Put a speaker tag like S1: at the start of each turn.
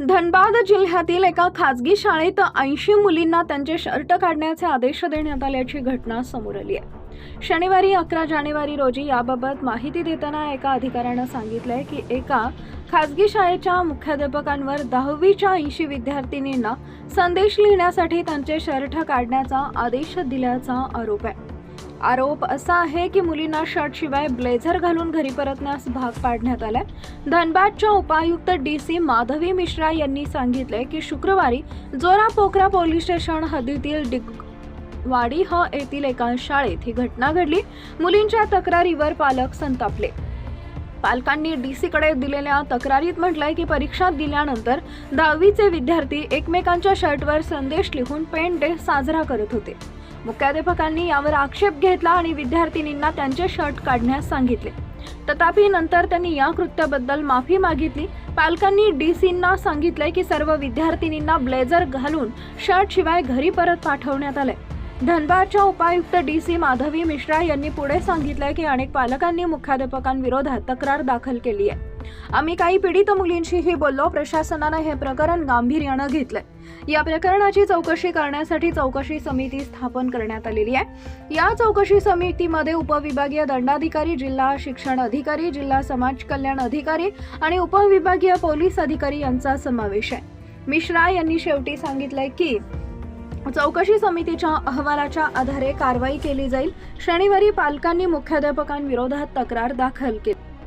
S1: धनबाद जिल्ह्यातील एका खाजगी शाळेत ऐंशी मुलींना त्यांचे शर्ट काढण्याचे आदेश देण्यात आल्याची घटना समोर आली आहे. शनिवारी अकरा जानेवारी रोजी याबाबत माहिती देताना एका अधिकाऱ्यानं सांगितलंय की एका खासगी शाळेच्या मुख्याध्यापकांवर दहावीच्या ऐंशी विद्यार्थिनींना संदेश लिहिण्यासाठी त्यांचे शर्ट काढण्याचा आदेश दिल्याचा आरोप आहे. आरोप असा आहे की मुलींना शर्ट शिवाय ब्लेझर घालून घरी परतण्यास भाग पाडण्यात आलाय. धनबादच्या उपायुक्त डी सी माधवी मिश्रा यांनी सांगितले की शुक्रवारी जोरा पोखरा पोलीस स्टेशन हद्दीतील डिगवाडी ह येथील एका शाळेत ही घटना घडली. मुलींच्या तक्रारीवर पालक संतापले. पालकांनी डीसीकडे दिलेल्या तक्रारीत म्हटलंय की परीक्षा दिल्यानंतर दहावीचे विद्यार्थी एकमेकांच्या शर्टवर संदेश लिहून पेन डे साजरा करत होते. मुख्याध्यापकांनी यावर आक्षेप घेतला आणि विद्यार्थिनींना त्यांचे शर्ट काढण्यास सांगितले. तथापि नंतर त्यांनी या कृत्याबद्दल माफी मागितली. पालकांनी डी डीसींना सांगितले की सर्व विद्यार्थिनींना ब्लेझर घालून शर्ट शिवाय घरी परत पाठवण्यात आले. धनबादच्या उपायुक्त डी सी माधवी मिश्रा यांनी पुढे सांगितले की अनेक पालकांनी मुख्याध्यापकांविरोधात तक्रार दाखल केली आहे. आम्ही काही पीडित मुलींशीही बोललो. प्रशासनानं हे प्रकरण गांभीर्यानं घेतलंय. या प्रकरणाची चौकशी करण्यासाठी चौकशी समिती स्थापन करण्यात आलेली आहे. या चौकशी समितीमध्ये उपविभागीय दंडाधिकारी जिल्हा शिक्षण अधिकारी जिल्हा समाज कल्याण अधिकारी आणि उपविभागीय पोलीस अधिकारी यांचा समावेश आहे. मिश्रा यांनी शेवटी सांगितलंय की चौकशी समितीच्या अहवालाच्या आधारे कारवाई केली जाईल. शनिवारी पालकांनी मुख्याध्यापकांविरोधात तक्रार दाखल केली.